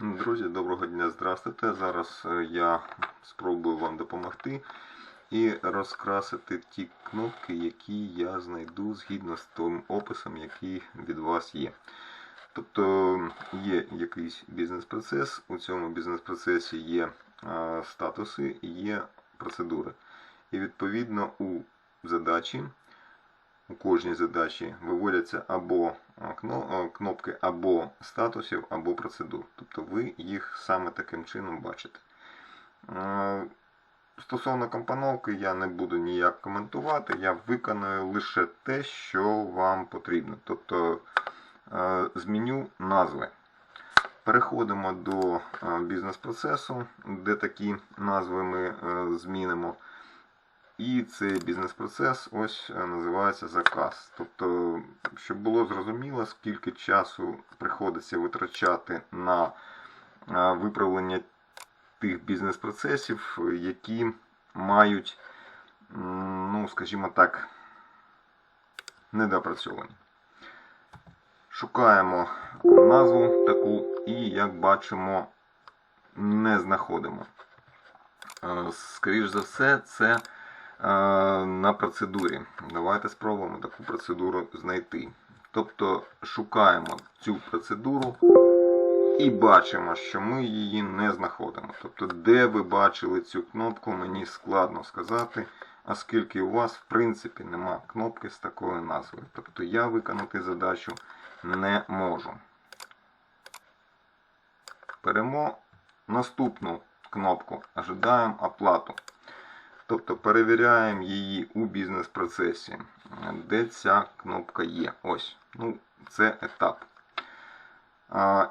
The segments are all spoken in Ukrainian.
Друзі, доброго дня, здравствуйте. Зараз е, я спробую вам допомогти і розкрасити ті кнопки, які я знайду згідно з тим описом, який від вас є. Тобто є якийсь бізнес-процес, у цьому бізнес-процесі є е, статуси, є процедури. І відповідно у задачі у кожній задачі виводяться або кнопки або статусів, або процедур. Тобто ви їх саме таким чином бачите. Стосовно компоновки я не буду ніяк коментувати, я виконую лише те, що вам потрібно. Тобто зміню назви. Переходимо до бізнес-процесу, де такі назви ми е, змінимо. І цей бізнес-процес ось е, називається заказ. Тобто, щоб було зрозуміло, скільки часу приходиться витрачати на е, виправлення тих бізнес-процесів, які мають, ну, скажімо так, недопрацьовані. Шукаємо назву таку і, як бачимо, не знаходимо. Е, Скоріш за все, це на процедурі. Давайте спробуємо таку процедуру знайти. Тобто шукаємо цю процедуру і бачимо, що ми її не знаходимо. Тобто, де ви бачили цю кнопку, мені складно сказати, оскільки у вас в принципі нема кнопки з такою назвою. Тобто я виконати задачу не можу. Беремо наступну кнопку Ожидаємо оплату. Тобто перевіряємо її у бізнес-процесі, де ця кнопка є. Ось. Ну, це етап.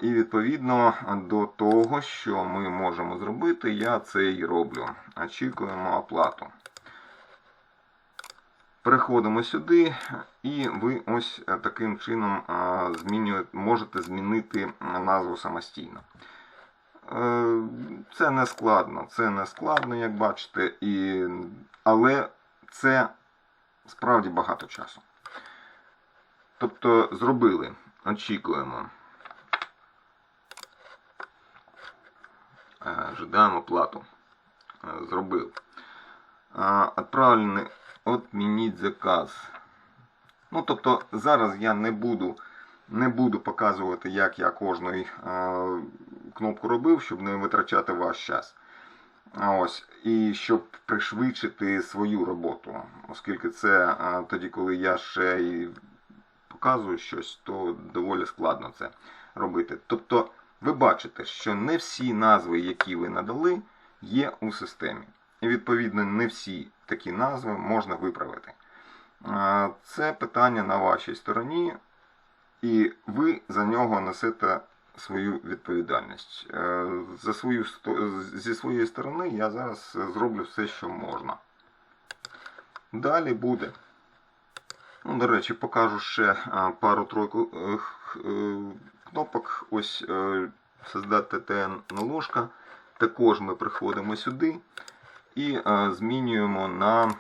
І відповідно до того, що ми можемо зробити, я це і роблю. Очікуємо оплату. Переходимо сюди, і ви ось таким чином а, змінюєте, можете змінити назву самостійно. Е, Це не складно, це не складно, як бачите, і... але це справді багато часу. Тобто зробили, очікуємо. Е, Ожидаємо плату. Е, Зробив. Е, Отправлений отмініть заказ. Ну, тобто, зараз я не буду, не буду показувати, як я кожну е, кнопку робив, щоб не витрачати ваш час. Ось, і щоб пришвидшити свою роботу, оскільки це тоді, коли я ще і показую щось, то доволі складно це робити. Тобто, ви бачите, що не всі назви, які ви надали, є у системі. І відповідно не всі такі назви можна виправити. Це питання на вашій стороні, і ви за нього несете свою відповідальність. Е, За свою, зі своєї сторони я зараз зроблю все, що можна. Далі буде. Ну, до речі, покажу ще е, пару-тройку е, кнопок. Ось создати ТТН наложка. Також ми приходимо сюди і змінюємо на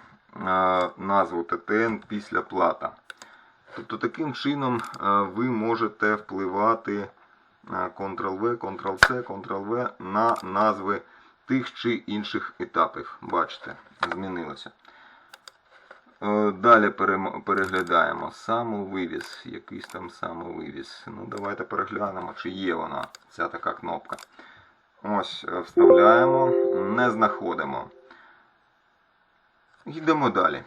назву ТТН після плата. Тобто таким чином ви можете впливати Ctrl-V, Ctrl-C, Ctrl-V на назви тих чи інших етапів. Бачите, змінилося. Е, Далі переглядаємо самовивіз, якийсь там самовивіз. Ну, давайте переглянемо, чи є вона, ця така кнопка. Ось, е, вставляємо, не знаходимо. Йдемо далі.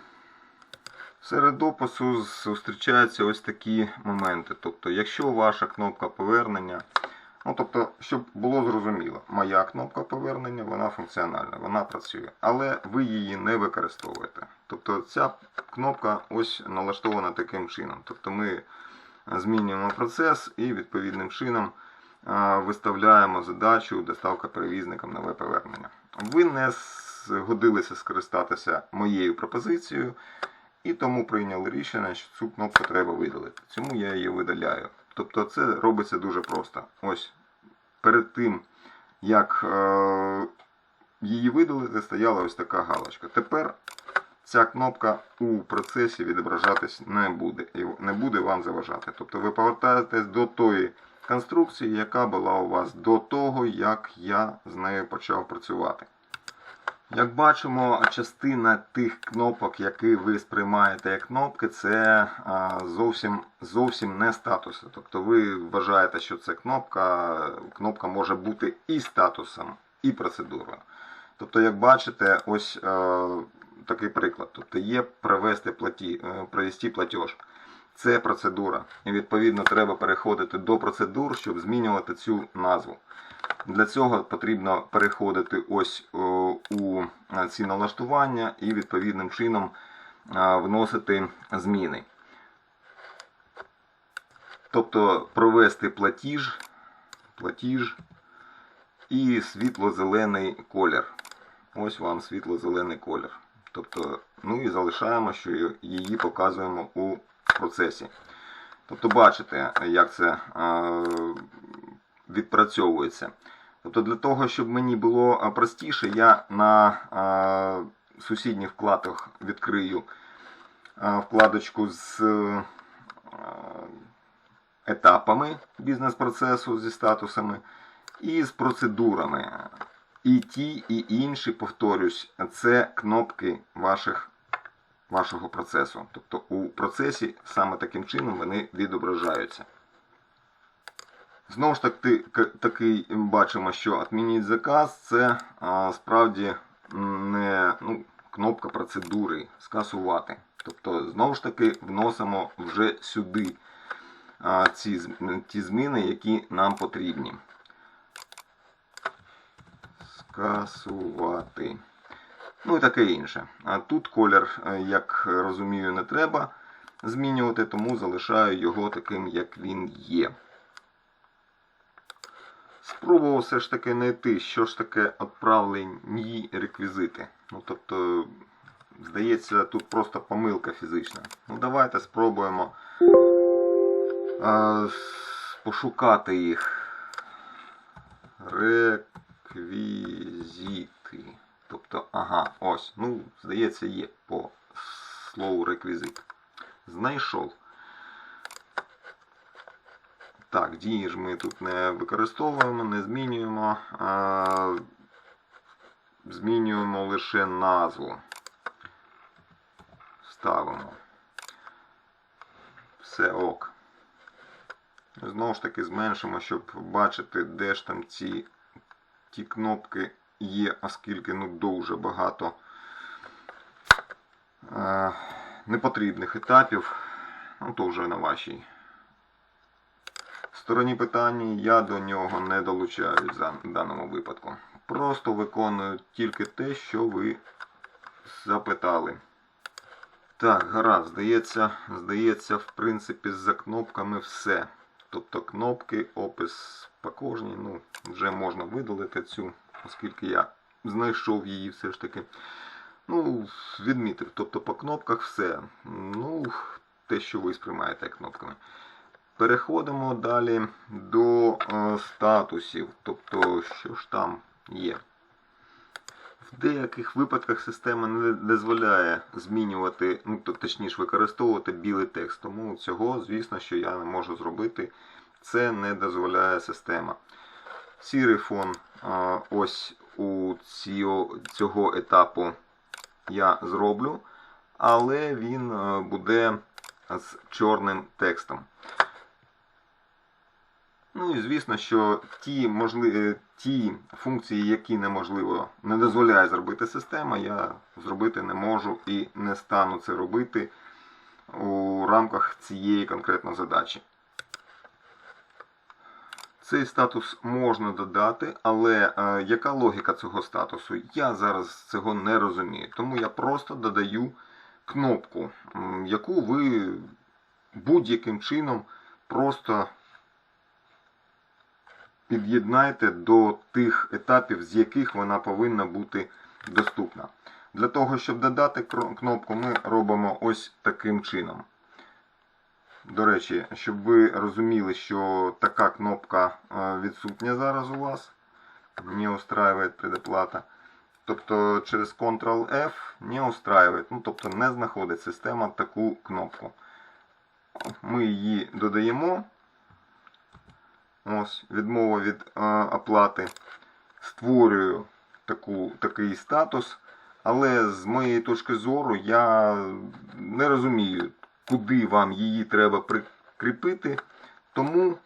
Серед опису зустрічаються ось такі моменти. Тобто, якщо ваша кнопка повернення, ну тобто, щоб було зрозуміло, моя кнопка повернення, вона функціональна, вона працює, але ви її не використовуєте. Тобто ця кнопка ось налаштована таким чином. Тобто ми змінюємо процес і відповідним чином виставляємо задачу доставка перевізникам нове повернення. Ви не згодилися скористатися моєю пропозицією, і тому прийняли рішення, що цю кнопку треба видалити. Цьому я її видаляю. Тобто це робиться дуже просто. Ось перед тим, як е, її видалити, стояла ось така галочка. Тепер ця кнопка у процесі відображатись не буде і не буде вам заважати. Тобто ви повертаєтесь до тої конструкції, яка була у вас до того, як я з нею почав працювати. Як бачимо, частина тих кнопок, які ви сприймаєте як кнопки, це зовсім, зовсім не статуси. Тобто ви вважаєте, що це кнопка, кнопка може бути і статусом, і процедурою. Тобто, як бачите, ось е, такий приклад. Тобто є провести платі, е, провести платеж. Це процедура. І відповідно треба переходити до процедур, щоб змінювати цю назву. Для цього потрібно переходити ось у е, ці налаштування і відповідним чином е, вносити зміни. Тобто провести платіж, платіж і світло-зелений колір. Ось вам світло-зелений колір. Тобто, ну і залишаємо, що її показуємо у процесі. Тобто, бачите, як це е, відпрацьовується. Тобто, для того, щоб мені було простіше, я на е, сусідніх вкладах відкрию е, вкладочку з е, етапами бізнес-процесу зі статусами і з процедурами. І ті, і інші, повторюсь, це кнопки ваших, вашого процесу. Тобто у процесі саме таким чином вони відображаються. Знову ж таки, таки бачимо, що «Отмініть заказ це а, справді не ну, кнопка процедури скасувати. Тобто, знову ж таки, вносимо вже сюди а, ці, ті зміни, які нам потрібні. Скасувати. Ну і таке інше. А тут колір, е, як розумію, не треба змінювати, тому залишаю його таким, як він є. Спробував все ж таки знайти, що ж таке відправлені реквізити. Ну, тобто, здається, тут просто помилка фізична. Ну, давайте спробуємо е, пошукати їх. Реквізити. Тобто, ага, ось. Ну, здається, є по слову реквізит. Знайшов. Так, дії ж ми тут не використовуємо, не змінюємо. А, змінюємо лише назву. Ставимо. Все ок. Знову ж таки зменшимо, щоб бачити, де ж там ці ті кнопки є, оскільки ну дуже багато е, непотрібних етапів. Ну, то вже на вашій стороні питання я до нього не долучаюсь в даному випадку. Просто виконую тільки те, що ви запитали. Так, гаразд, здається, здається, в принципі, за кнопками все. Тобто кнопки, опис по кожній, ну, вже можна видалити цю, оскільки я знайшов її все ж таки. Ну, відмітив. Тобто по кнопках все. Ну, те, що ви сприймаєте кнопками. Переходимо далі до е, статусів. Тобто, що ж там є. В деяких випадках система не дозволяє змінювати, ну то точніше використовувати білий текст. Тому цього, звісно, що я не можу зробити. Це не дозволяє система. Сірий фон е, ось у цього етапу я зроблю, але він е, буде з чорним текстом. Ну і звісно, що ті, можливі, ті функції, які неможливо не дозволяє зробити система, я зробити не можу і не стану це робити у рамках цієї конкретної задачі. Цей статус можна додати, але е, яка логіка цього статусу? Я зараз цього не розумію. Тому я просто додаю кнопку, яку ви будь-яким чином просто під'єднайте до тих етапів, з яких вона повинна бути доступна. Для того, щоб додати кнопку, ми робимо ось таким чином. До речі, щоб ви розуміли, що така кнопка е, відсутня зараз у вас, не устраює предоплата, тобто через Ctrl-F не устраює, ну, тобто не знаходить система таку кнопку. Ми її додаємо. Ось, відмова від е, оплати. Створюю таку, такий статус. Але з моєї точки зору я не розумію, куди вам її треба прикріпити. Тому,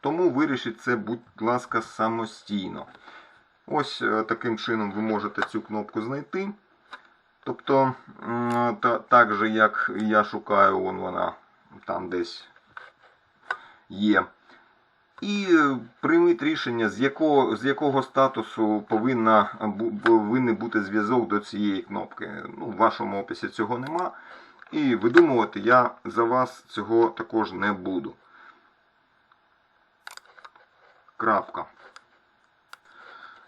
тому вирішіть це, будь ласка, самостійно. Ось е, таким чином ви можете цю кнопку знайти. Тобто, та, так же, як я шукаю, вон вона там десь є. І е, прийміть рішення, з якого, з якого статусу повинна, повинен бути зв'язок до цієї кнопки. Ну, в вашому описі цього нема. І видумувати я за вас цього також не буду. Крапка.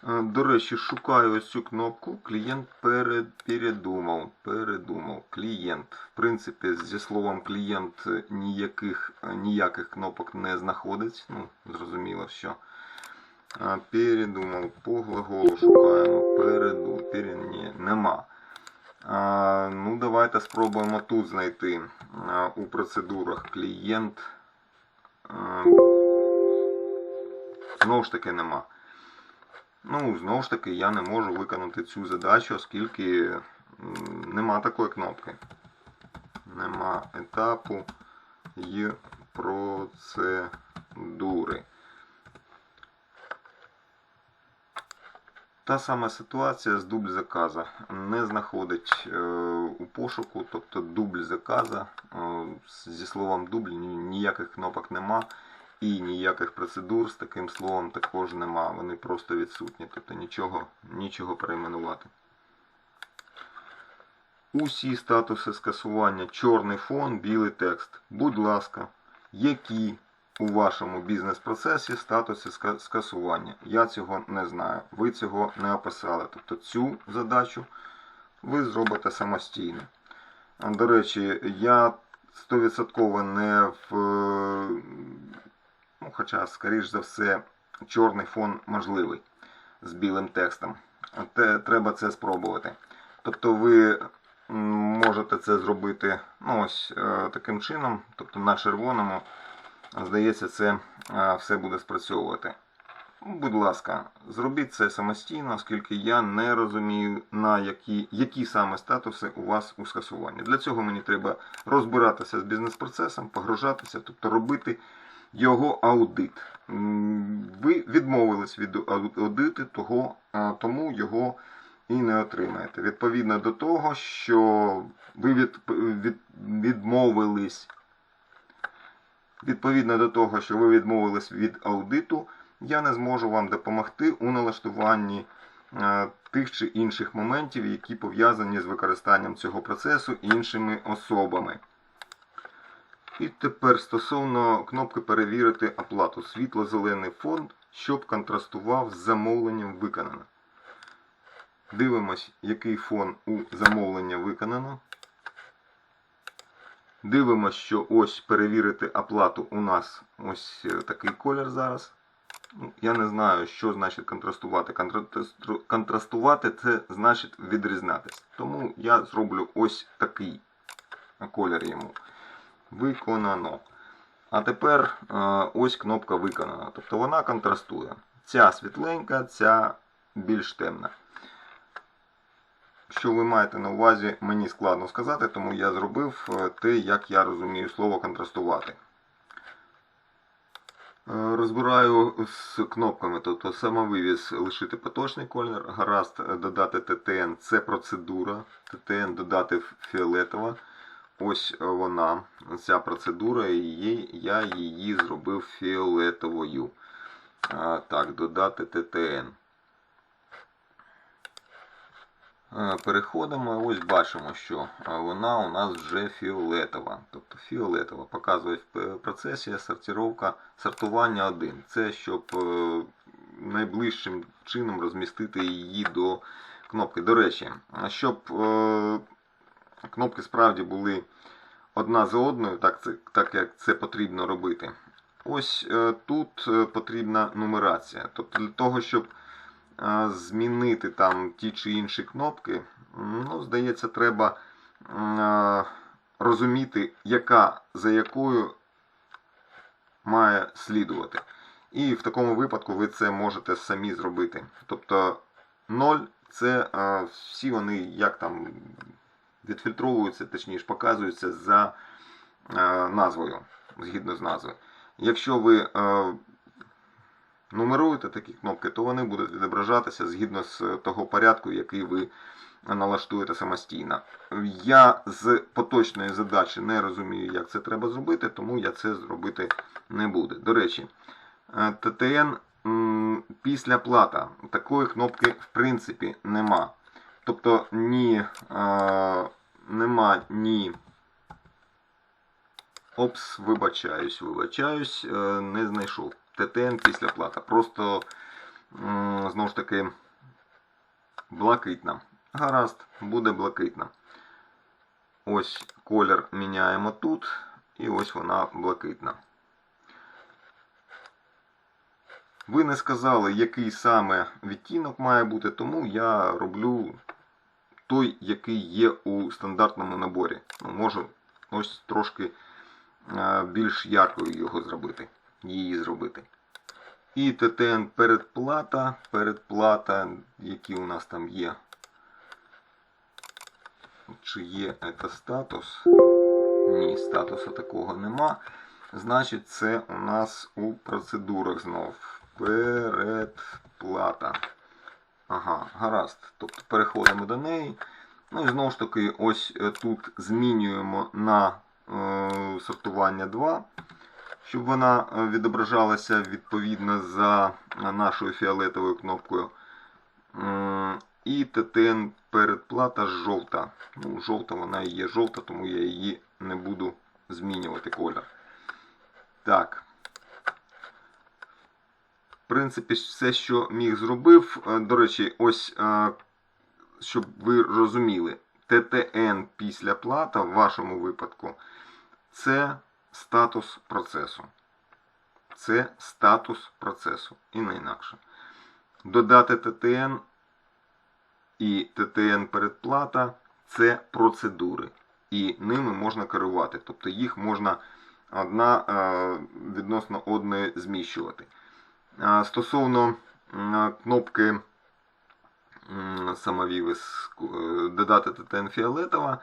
Е, До речі, шукаю ось цю кнопку. Клієнт перед, передумав. Передумав. Клієнт. В принципі, зі словом клієнт ніяких, ніяких кнопок не знаходить. Ну, зрозуміло, що. Передумав. По глаголу шукаємо. Переду. Пере... Ні, нема. А, ну, давайте спробуємо тут знайти а, у процедурах клієнт. А, знову ж таки нема. Ну, знову ж таки, я не можу виконати цю задачу, оскільки нема такої кнопки. Нема етапу і процедури. Та сама ситуація з дубль заказа. Не знаходить е, у пошуку, тобто дубль заказа. Е, зі словом дубль ніяких кнопок нема. І ніяких процедур з таким словом також нема. Вони просто відсутні. Тобто нічого, нічого перейменувати. Усі статуси скасування чорний фон, білий текст. Будь ласка, які у вашому бізнес-процесі статуси скасування? Я цього не знаю. Ви цього не описали. Тобто цю задачу ви зробите самостійно. До речі, я 100% не в. Ну, хоча, скоріш за все, чорний фон можливий з білим текстом. Те, треба це спробувати. Тобто ви можете це зробити ну, ось е, таким чином, тобто на червоному, здається, це е, все буде спрацьовувати. Будь ласка, зробіть це самостійно, оскільки я не розумію, на які, які саме статуси у вас у скасуванні. Для цього мені треба розбиратися з бізнес-процесом, погружатися, тобто робити його аудит. Ви відмовились від аудиту, того, тому його і не отримаєте. Відповідно до того, що ви від, від, відмовились. Відповідно до того, що ви відмовились від аудиту, я не зможу вам допомогти у налаштуванні тих чи інших моментів, які пов'язані з використанням цього процесу іншими особами. І тепер стосовно кнопки перевірити оплату. Світло-зелений фонд, щоб контрастував з замовленням виконано. Дивимось, який фон у замовлення виконано. Дивимось, що ось перевірити оплату у нас ось е, такий колір зараз. Ну, Я не знаю, що значить контрастувати. Контрастувати це значить відрізнятись. Тому я зроблю ось такий колір йому. Виконано. А тепер е, ось кнопка виконана. Тобто вона контрастує. Ця світленька, ця більш темна. Що ви маєте на увазі, мені складно сказати, тому я зробив е, те, як я розумію слово контрастувати. Е, Розбираю з кнопками, тобто самовивіз лишити поточний колір, гаразд додати ТТН це процедура, ТТН додати фіолетова. Ось вона, ця процедура, її- я її зробив фіолетовою. А, так, додати ТТН. Е, Переходимо, ось бачимо, що е, вона у нас вже фіолетова. Тобто фіолетова. Показує в процесі сортировка, сортування 1. Це щоб е, найближчим чином розмістити її до кнопки. До речі, щоб е, кнопки справді були одна за одною, так, це, так як це потрібно робити. Ось е, тут е, потрібна нумерація. Тобто для того, щоб е, змінити там ті чи інші кнопки, ну, здається, треба розуміти, яка за якою має слідувати. І в такому випадку ви це можете самі зробити. Тобто 0 це всі вони як там відфільтровуються, точніше показуються за е, назвою, згідно з назвою. Якщо ви е, нумеруєте такі кнопки, то вони будуть відображатися згідно з того порядку, який ви налаштуєте самостійно. Я з поточної задачі не розумію, як це треба зробити, тому я це зробити не буду. До речі, е, ТТН після плата такої кнопки в принципі нема. Тобто ні, е, нема ні. Опс, вибачаюсь, вибачаюсь, е, не знайшов. ТТН після плата. Просто, м, знову ж таки, блакитна. Гаразд, буде блакитна. Ось колір міняємо тут, і ось вона блакитна. Ви не сказали, який саме відтінок має бути, тому я роблю той, який є у стандартному наборі. Ну, Можу ось трошки е, більш яркою його зробити, її зробити. І ТТН передплата, передплата, які у нас там є. Чи є це статус? Ні, статусу такого нема. Значить, це у нас у процедурах знов. Передплата. Ага, гаразд. Тобто переходимо до неї. Ну і знову ж таки, ось е, тут змінюємо на е, сортування 2, щоб вона е, відображалася відповідно за нашою фіолетовою кнопкою. М, І ТТН передплата жовта. Ну, жовта вона і є жовта, тому я її не буду змінювати колір. Так. Принципі, все, що міг зробив. Е, До речі, ось, е, щоб ви розуміли, ТТН після плата в вашому випадку це статус процесу. Це статус процесу. І не інакше. Додати ТТН і ТТН передплата це процедури. І ними можна керувати. Тобто їх можна одна е, відносно одної зміщувати. Стосовно кнопки самовівис е, додати ТТН фіолетова.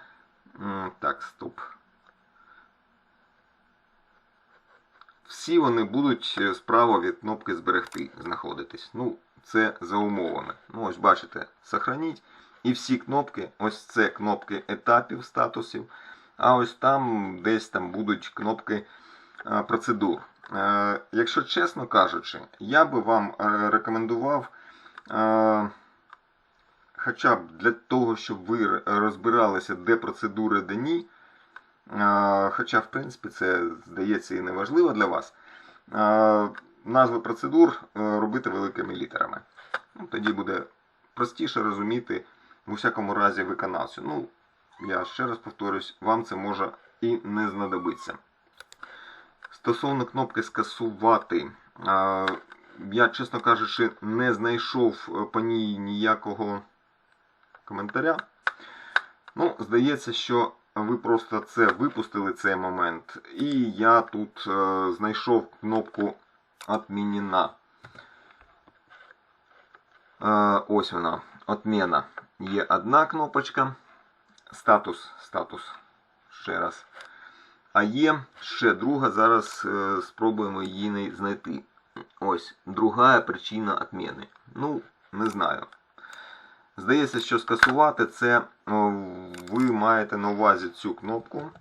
Так, стоп. Всі вони будуть е, справа від кнопки зберегти знаходитись. Ну, це за умовами. Ну, ось бачите, сохраніть. І всі кнопки, ось це кнопки етапів статусів. А ось там десь там будуть кнопки процедур. Е, Якщо чесно кажучи, я би вам е, рекомендував, е, хоча б для того, щоб ви розбиралися, де процедури, де ні. Хоча, в принципі, це здається і не важливо для вас. Назви процедур робити великими літерами. Ну, Тоді буде простіше розуміти в усякому разі виконавцю. Ну, я ще раз повторюсь, вам це може і не знадобиться. Стосовно кнопки скасувати, я, чесно кажучи, не знайшов е, по ній ніякого коментаря. Ну, здається, що ви просто це випустили цей момент. І я тут е, знайшов кнопку «Отмінена». Е, ось вона. Отмена. Є одна кнопочка. Статус. Статус. Ще раз. А є ще друга. Зараз е, спробуємо її знайти. Ось. Друга причина отміни. Ну, не знаю. Здається, що скасувати це ви маєте на увазі цю кнопку,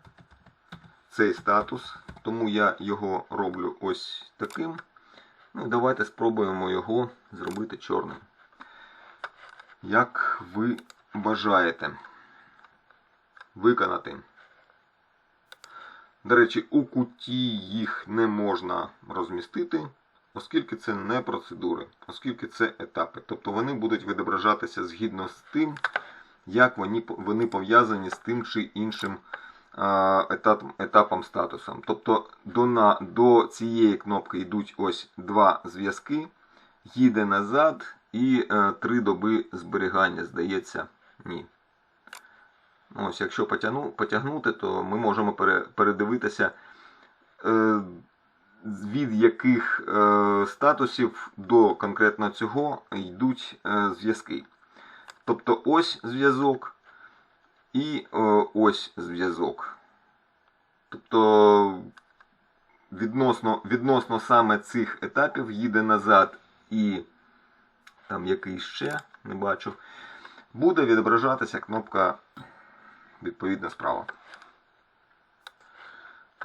цей статус. Тому я його роблю ось таким. Ну, давайте спробуємо його зробити чорним. Як ви бажаєте виконати. До речі, у куті їх не можна розмістити, оскільки це не процедури, оскільки це етапи. Тобто вони будуть відображатися згідно з тим, як вони, пов'язані з тим чи іншим етапом статусом. Тобто до, на, до цієї кнопки йдуть ось два зв'язки, їде назад і е, 3 доби зберігання, здається, ні. Ось, якщо потягну, потягнути, то ми можемо пере, передивитися, е, від яких е, статусів до конкретно цього йдуть е, зв'язки. Тобто ось зв'язок і ось зв'язок. Тобто відносно, відносно саме цих етапів їде назад і там який ще, не бачу, буде відображатися кнопка відповідно справа.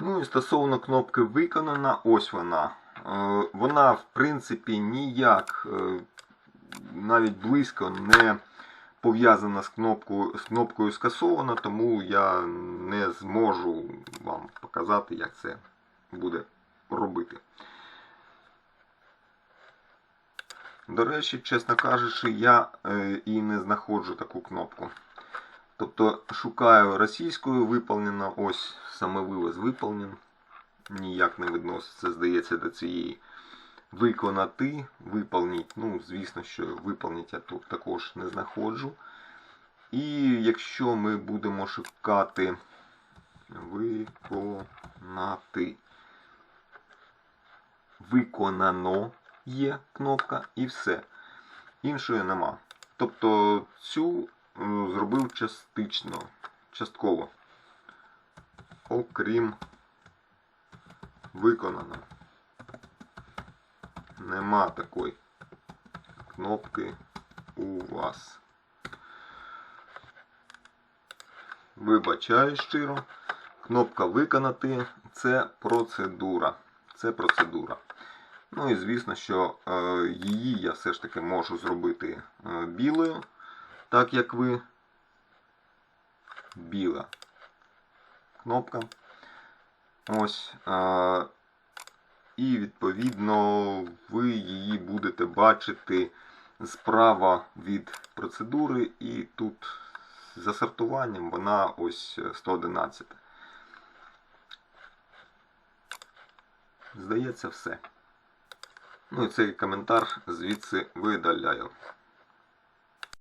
Ну і стосовно кнопки виконана, ось вона. Е, Вона, в принципі, ніяк е, навіть близько не пов'язана з кнопкою, з кнопкою скасовано, тому я не зможу вам показати, як це буде робити. До речі, чесно кажучи, я е, і не знаходжу таку кнопку. Тобто шукаю російською виповнено, ось саме вивоз виповнен. Ніяк не відноситься, здається, до цієї виконати, виповніть. Ну, звісно, що виповніть я тут також не знаходжу. І якщо ми будемо шукати виконати, виконано є кнопка і все. Іншої нема. Тобто цю зробив частично, частково. Окрім виконано. Нема такої кнопки у вас. Вибачаю щиро. Кнопка виконати це процедура. Це процедура. Ну і звісно, що е, її я все ж таки можу зробити е, білою, так як ви біла кнопка. Ось. Е, і відповідно ви її будете бачити справа від процедури, і тут за сортуванням вона ось 111. Здається, все. Ну і цей коментар звідси видаляю.